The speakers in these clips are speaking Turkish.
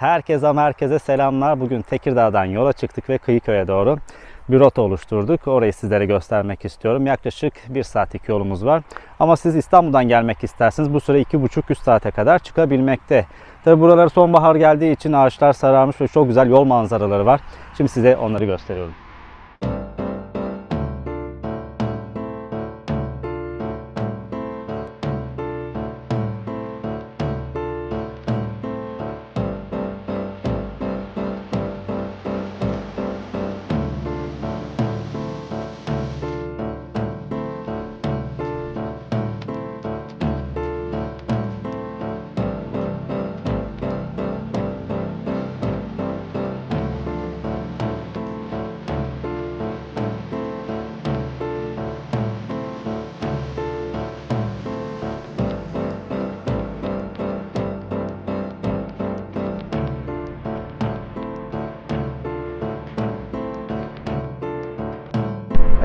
Herkese ama herkese selamlar. Bugün Tekirdağ'dan yola çıktık ve Kıyıköy'e doğru bir rota oluşturduk. Orayı sizlere göstermek istiyorum. Yaklaşık 1 saatlik yolumuz var. Ama siz İstanbul'dan gelmek isterseniz bu süre 2,5-3 saate kadar çıkabilmekte. Tabi buraları sonbahar geldiği için ağaçlar sararmış ve çok güzel yol manzaraları var. Şimdi size onları gösteriyorum.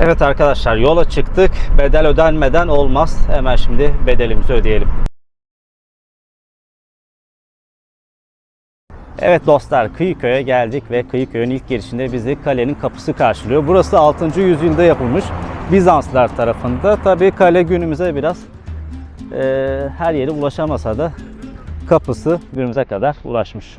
Evet arkadaşlar yola çıktık. Bedel ödenmeden olmaz. Hemen şimdi bedelimizi ödeyelim. Evet dostlar Kıyıköy'e geldik ve Kıyıköy'ün ilk girişinde bizi kalenin kapısı karşılıyor. Burası 6. yüzyılda yapılmış Bizanslılar tarafında. Tabii kale günümüze biraz e, her yere ulaşamasa da kapısı günümüze kadar ulaşmış.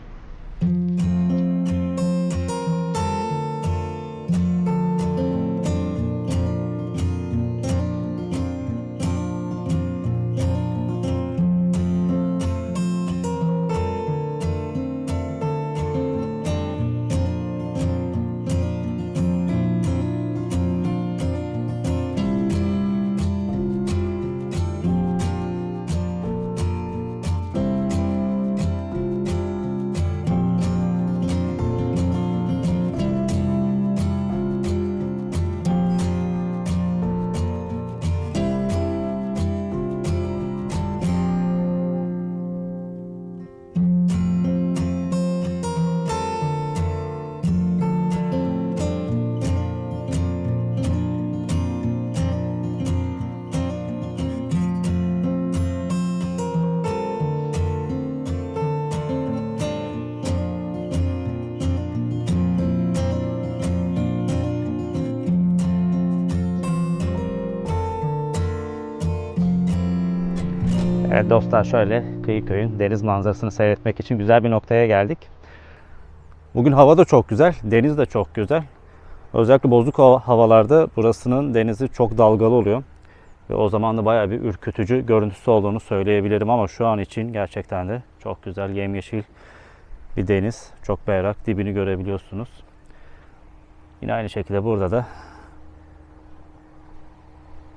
Evet dostlar şöyle Kıyıköy'ün deniz manzarasını seyretmek için güzel bir noktaya geldik. Bugün hava da çok güzel, deniz de çok güzel. Özellikle bozuk hava- havalarda burasının denizi çok dalgalı oluyor. Ve o zaman da bayağı bir ürkütücü görüntüsü olduğunu söyleyebilirim ama şu an için gerçekten de çok güzel yemyeşil bir deniz. Çok berrak, dibini görebiliyorsunuz. Yine aynı şekilde burada da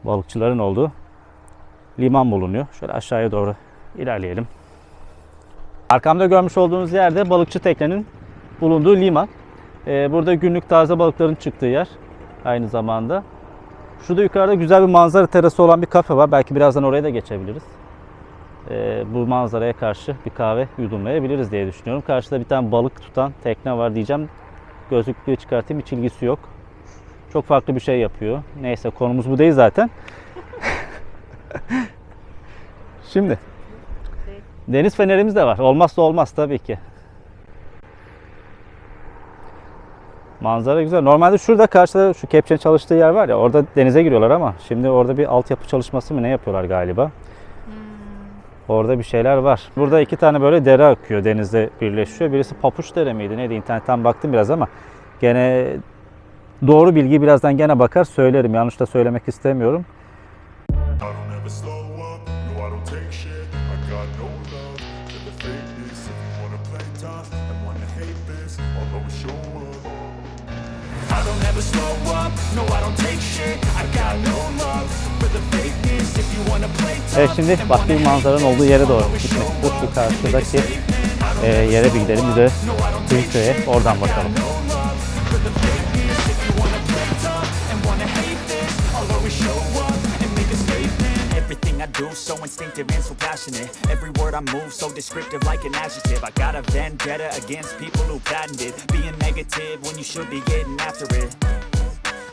balıkçıların olduğu liman bulunuyor. Şöyle aşağıya doğru ilerleyelim. Arkamda görmüş olduğunuz yerde balıkçı teknenin bulunduğu liman. Ee, burada günlük taze balıkların çıktığı yer aynı zamanda. Şurada yukarıda güzel bir manzara terası olan bir kafe var. Belki birazdan oraya da geçebiliriz. Ee, bu manzaraya karşı bir kahve yudumlayabiliriz diye düşünüyorum. Karşıda bir tane balık tutan tekne var diyeceğim. Gözlüklüğü çıkartayım hiç ilgisi yok. Çok farklı bir şey yapıyor. Neyse konumuz bu değil zaten. Şimdi deniz fenerimiz de var. Olmazsa olmaz tabii ki. Manzara güzel. Normalde şurada karşıda şu kepçenin çalıştığı yer var ya orada denize giriyorlar ama şimdi orada bir altyapı çalışması mı ne yapıyorlar galiba. Orada bir şeyler var. Burada iki tane böyle dere akıyor denizde birleşiyor. Birisi Papuç Dere miydi neydi internetten baktım biraz ama gene doğru bilgi birazdan gene bakar söylerim. Yanlış da söylemek istemiyorum. Evet şimdi başka bir manzaranın olduğu yere doğru gitmek. İstiyoruz. Şu karşıdaki e, yere bir gidelim. Bir de Kıyıköy'e oradan bakalım. I do so instinctive and so passionate. Every word I move so descriptive like an adjective. I got a vendetta against people who patented Being negative when you should be getting after it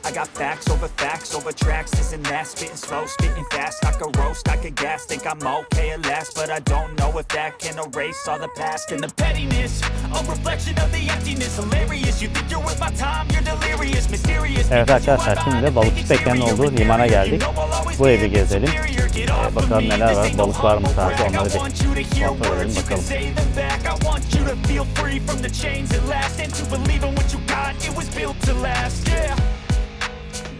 I got facts over facts over tracks, this and that. Spitting slow, spitting fast. I could roast, I could gas. Think I'm okay at last, but I don't know if that can erase all the past and the pettiness. A reflection of the emptiness, hilarious. You think you're worth my time, you're delirious, mysterious. Evet arkadaşlar, şimdi de balıkçı teknenin olduğu limana geldik. Be bir gezelim. Ee, bakalım neler var, balık var mı. I onları bir kontrol edelim bakalım. to feel free from the chains that last and to believe in what you got. It was built to last, yeah.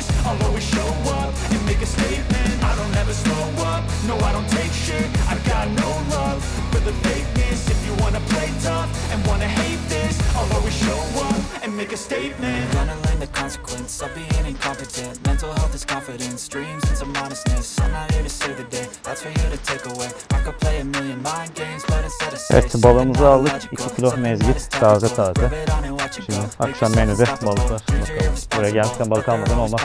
this I'll always show up and make a statement. I don't ever slow up, no I don't take shit. I got no love for the fakeness. If you wanna play tough and wanna hate this I'll always show up and make a statement. Gonna learn the consequence of being incompetent. Mental health is confidence, dreams and some honestness I'm not here to save the day, that's for you to take away. I could play a million mind games, but instead of Evet, balığımızı aldık. illogical, 2 kilo mezgit, taze taze. Şimdi akşam menüde unstoppable. balık var. Dreams are Bakalım. Buraya gelmişken balık almadan olmaz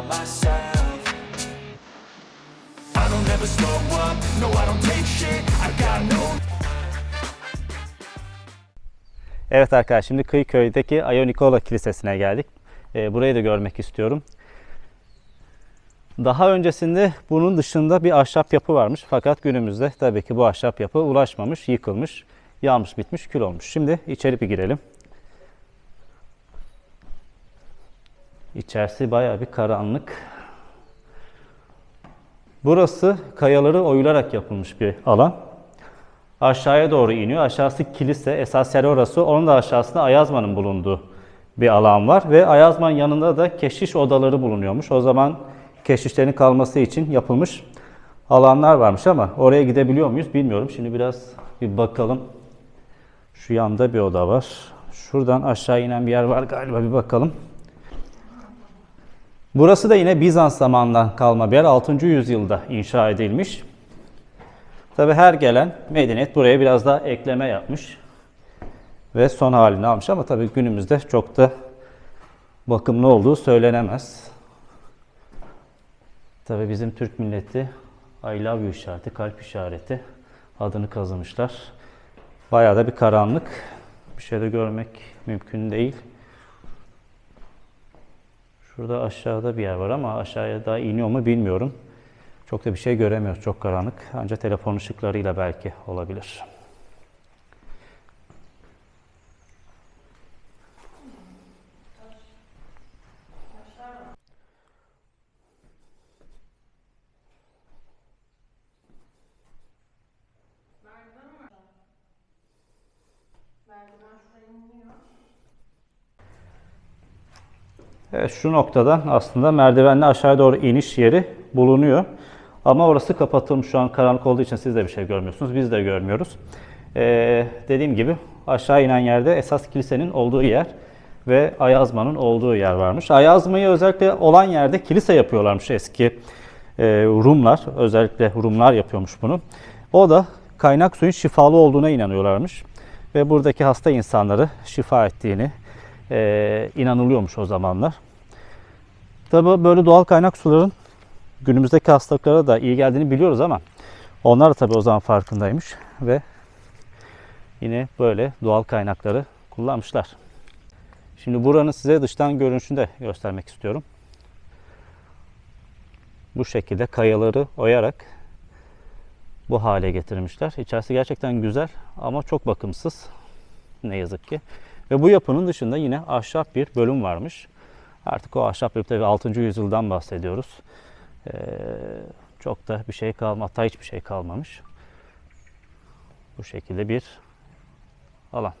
all myself I don't ever slow up, no, I don't take shit I got no Evet arkadaşlar şimdi Kıyıköy'deki Ayonikola Kilisesi'ne geldik. Ee, burayı da görmek istiyorum. Daha öncesinde bunun dışında bir ahşap yapı varmış. Fakat günümüzde tabii ki bu ahşap yapı ulaşmamış, yıkılmış, yanmış, bitmiş, kül olmuş. Şimdi içeri bir girelim. İçerisi bayağı bir karanlık. Burası kayaları oyularak yapılmış bir alan aşağıya doğru iniyor. Aşağısı kilise, esas yer orası. Onun da aşağısında Ayazma'nın bulunduğu bir alan var. Ve Ayazma'nın yanında da keşiş odaları bulunuyormuş. O zaman keşişlerin kalması için yapılmış alanlar varmış ama oraya gidebiliyor muyuz bilmiyorum. Şimdi biraz bir bakalım. Şu yanda bir oda var. Şuradan aşağı inen bir yer var galiba bir bakalım. Burası da yine Bizans zamanından kalma bir yer. 6. yüzyılda inşa edilmiş. Tabi her gelen medeniyet buraya biraz daha ekleme yapmış ve son halini almış ama tabi günümüzde çok da bakımlı olduğu söylenemez. Tabi bizim Türk milleti I love you işareti, kalp işareti adını kazımışlar. Bayağı da bir karanlık. Bir şey de görmek mümkün değil. Şurada aşağıda bir yer var ama aşağıya daha iniyor mu bilmiyorum. Çok da bir şey göremiyoruz. Çok karanlık. Ancak telefon ışıklarıyla belki olabilir. Evet, şu noktadan aslında merdivenle aşağı doğru iniş yeri bulunuyor. Ama orası kapatılmış şu an karanlık olduğu için siz de bir şey görmüyorsunuz. Biz de görmüyoruz. Ee, dediğim gibi aşağı inen yerde esas kilisenin olduğu yer ve Ayazma'nın olduğu yer varmış. Ayazma'yı özellikle olan yerde kilise yapıyorlarmış eski e, Rumlar. Özellikle Rumlar yapıyormuş bunu. O da kaynak suyun şifalı olduğuna inanıyorlarmış. Ve buradaki hasta insanları şifa ettiğini e, inanılıyormuş o zamanlar. Tabi böyle doğal kaynak suların günümüzdeki hastalıklara da iyi geldiğini biliyoruz ama onlar da tabi o zaman farkındaymış ve yine böyle doğal kaynakları kullanmışlar. Şimdi buranın size dıştan görünüşünü de göstermek istiyorum. Bu şekilde kayaları oyarak bu hale getirmişler. İçerisi gerçekten güzel ama çok bakımsız ne yazık ki. Ve bu yapının dışında yine ahşap bir bölüm varmış. Artık o ahşap tabii 6. yüzyıldan bahsediyoruz. Ee, çok da bir şey kalmadı. Hatta hiçbir şey kalmamış. Bu şekilde bir alan.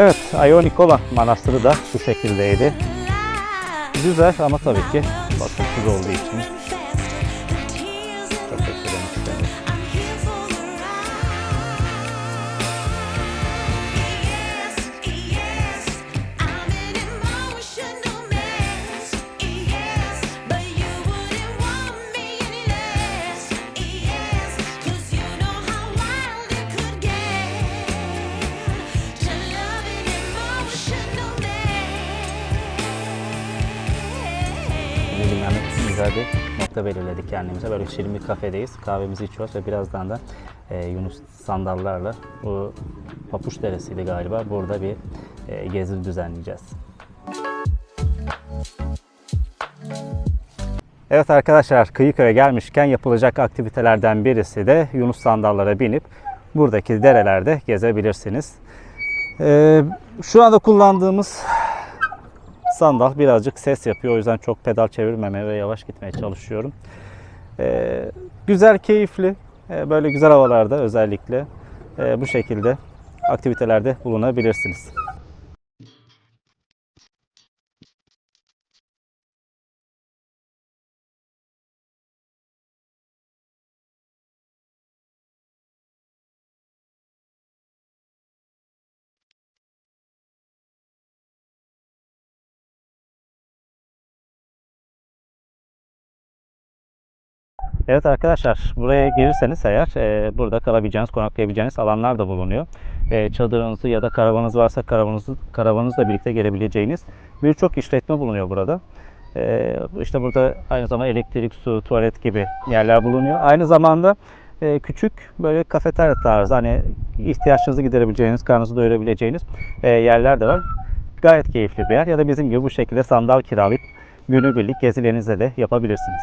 Evet, Ionikova Manastırı da bu şekildeydi. Güzel ama tabii ki bakımsız olduğu için güzel bir nokta belirledik kendimize. Böyle şirin bir kafedeyiz. Kahvemizi içiyoruz ve birazdan da e, Yunus sandallarla bu Papuç Deresi'ydi galiba. Burada bir e, gezi düzenleyeceğiz. Evet arkadaşlar Kıyıköy'e gelmişken yapılacak aktivitelerden birisi de Yunus sandallara binip buradaki derelerde gezebilirsiniz. Ee, şu anda kullandığımız sandal birazcık ses yapıyor. O yüzden çok pedal çevirmemeye ve yavaş gitmeye çalışıyorum. Ee, güzel, keyifli. Ee, böyle güzel havalarda özellikle e, bu şekilde aktivitelerde bulunabilirsiniz. Evet arkadaşlar buraya gelirseniz eğer e, burada kalabileceğiniz, konaklayabileceğiniz alanlar da bulunuyor. E, çadırınızı ya da karavanınız varsa karavanınızı, karavanınızla birlikte gelebileceğiniz birçok işletme bulunuyor burada. E, işte burada aynı zamanda elektrik, su, tuvalet gibi yerler bulunuyor. Aynı zamanda e, küçük böyle kafeterya tarzı hani ihtiyaçlarınızı giderebileceğiniz, karnınızı doyurabileceğiniz e, yerler de var. Gayet keyifli bir yer ya da bizim gibi bu şekilde sandal kiralayıp günübirlik gezilerinizde de yapabilirsiniz.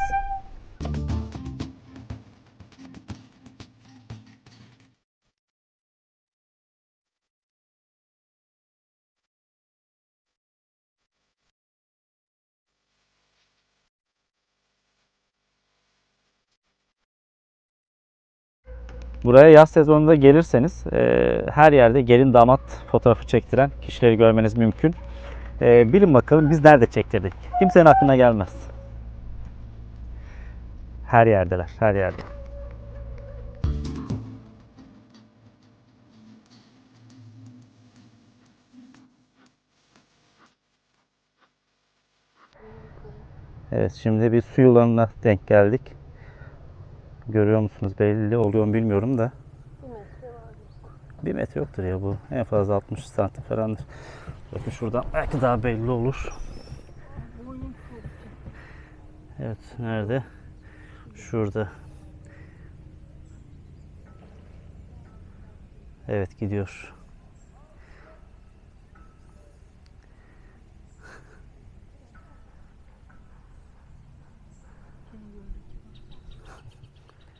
Buraya yaz sezonunda gelirseniz e, her yerde gelin damat fotoğrafı çektiren kişileri görmeniz mümkün. E, bilin bakalım biz nerede çektirdik? Kimsenin aklına gelmez. Her yerdeler, her yerde. Evet şimdi bir su yılanına denk geldik. Görüyor musunuz belli oluyor mu bilmiyorum da. Bir metre yoktur ya bu. En fazla 60 santim falandır. Bakın şuradan belki daha belli olur. Evet nerede? Şurada. Evet gidiyor.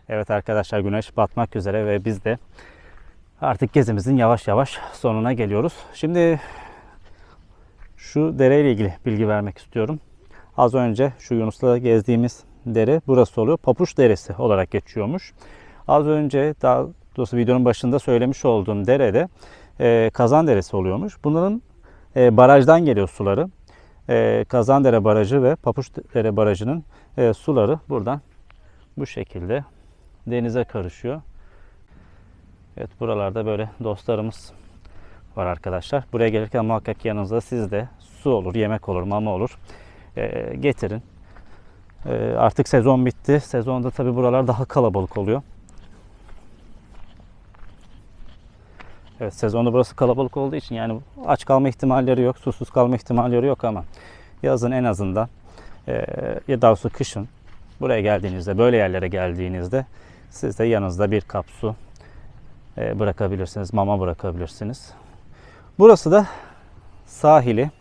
Evet arkadaşlar güneş batmak üzere ve biz de artık gezimizin yavaş yavaş sonuna geliyoruz. Şimdi şu dereyle ilgili bilgi vermek istiyorum. Az önce şu Yunus'la gezdiğimiz dere burası oluyor. Papuç Deresi olarak geçiyormuş. Az önce daha doğrusu videonun başında söylemiş olduğum derede e, Kazan Deresi oluyormuş. Bunların e, barajdan geliyor suları. E, Kazandere Barajı ve Papuçdere Barajı'nın e, suları buradan bu şekilde denize karışıyor. Evet buralarda böyle dostlarımız var arkadaşlar. Buraya gelirken muhakkak yanınızda sizde su olur, yemek olur, mama olur. Ee, getirin. Ee, artık sezon bitti. Sezonda tabi buralar daha kalabalık oluyor. Evet sezonda burası kalabalık olduğu için yani aç kalma ihtimalleri yok, susuz kalma ihtimalleri yok ama yazın en azından e, ya doğrusu kışın buraya geldiğinizde, böyle yerlere geldiğinizde siz de yanınızda bir kap su e, bırakabilirsiniz, mama bırakabilirsiniz. Burası da sahili.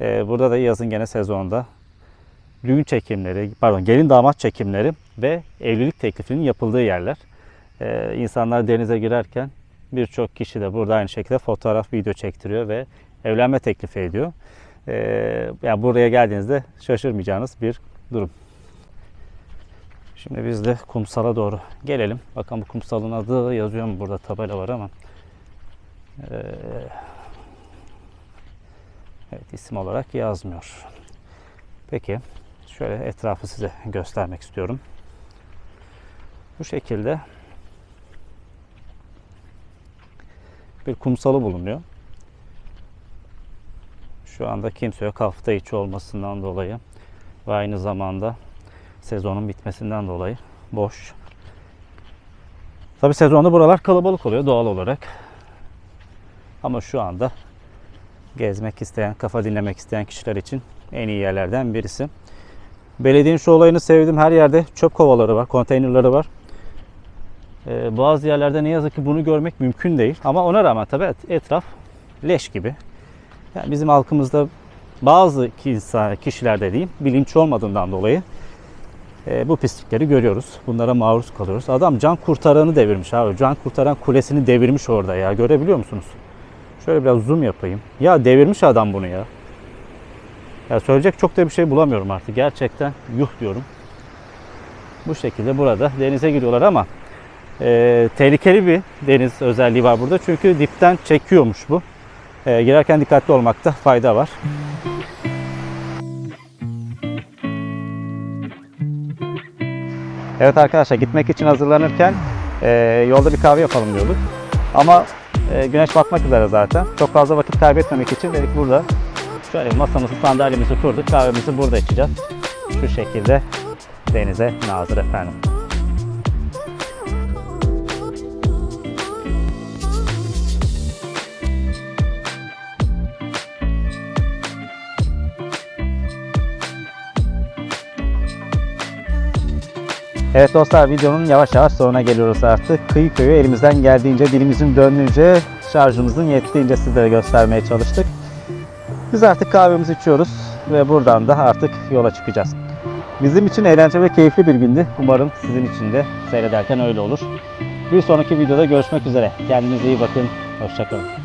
E, burada da yazın gene sezonda düğün çekimleri, pardon gelin damat çekimleri ve evlilik teklifinin yapıldığı yerler. E, insanlar denize girerken birçok kişi de burada aynı şekilde fotoğraf, video çektiriyor ve evlenme teklifi ediyor. E, yani buraya geldiğinizde şaşırmayacağınız bir durum. Şimdi biz de kumsala doğru gelelim. Bakın bu kumsalın adı yazıyor mu burada tabela var ama. Ee, isim olarak yazmıyor. Peki şöyle etrafı size göstermek istiyorum. Bu şekilde bir kumsalı bulunuyor. Şu anda kimse yok hafta içi olmasından dolayı ve aynı zamanda sezonun bitmesinden dolayı boş. Tabi sezonda buralar kalabalık oluyor doğal olarak. Ama şu anda gezmek isteyen, kafa dinlemek isteyen kişiler için en iyi yerlerden birisi. Belediyenin şu olayını sevdim. Her yerde çöp kovaları var, konteynerları var. Ee, bazı yerlerde ne yazık ki bunu görmek mümkün değil. Ama ona rağmen tabii et- etraf leş gibi. Yani bizim halkımızda bazı kişilerde diyeyim bilinç olmadığından dolayı e, bu pislikleri görüyoruz. Bunlara maruz kalıyoruz. Adam can kurtaranı devirmiş abi. Can kurtaran kulesini devirmiş orada ya. Görebiliyor musunuz? Şöyle biraz zoom yapayım. Ya devirmiş adam bunu ya. Ya söyleyecek çok da bir şey bulamıyorum artık. Gerçekten yuh diyorum. Bu şekilde burada denize giriyorlar ama e, tehlikeli bir deniz özelliği var burada. Çünkü dipten çekiyormuş bu. E, girerken dikkatli olmakta fayda var. Evet arkadaşlar gitmek için hazırlanırken e, yolda bir kahve yapalım diyorduk. Ama e, güneş batmak üzere zaten. Çok fazla vakit kaybetmemek için dedik burada şöyle masamızı sandalyemizi kurduk. Kahvemizi burada içeceğiz. Şu şekilde denize nazır efendim. Evet dostlar videonun yavaş yavaş sonuna geliyoruz artık. Kıyı köyü elimizden geldiğince, dilimizin döndüğünce, şarjımızın yettiğince sizlere göstermeye çalıştık. Biz artık kahvemizi içiyoruz ve buradan da artık yola çıkacağız. Bizim için eğlenceli ve keyifli bir gündü. Umarım sizin için de seyrederken öyle olur. Bir sonraki videoda görüşmek üzere. Kendinize iyi bakın. Hoşçakalın.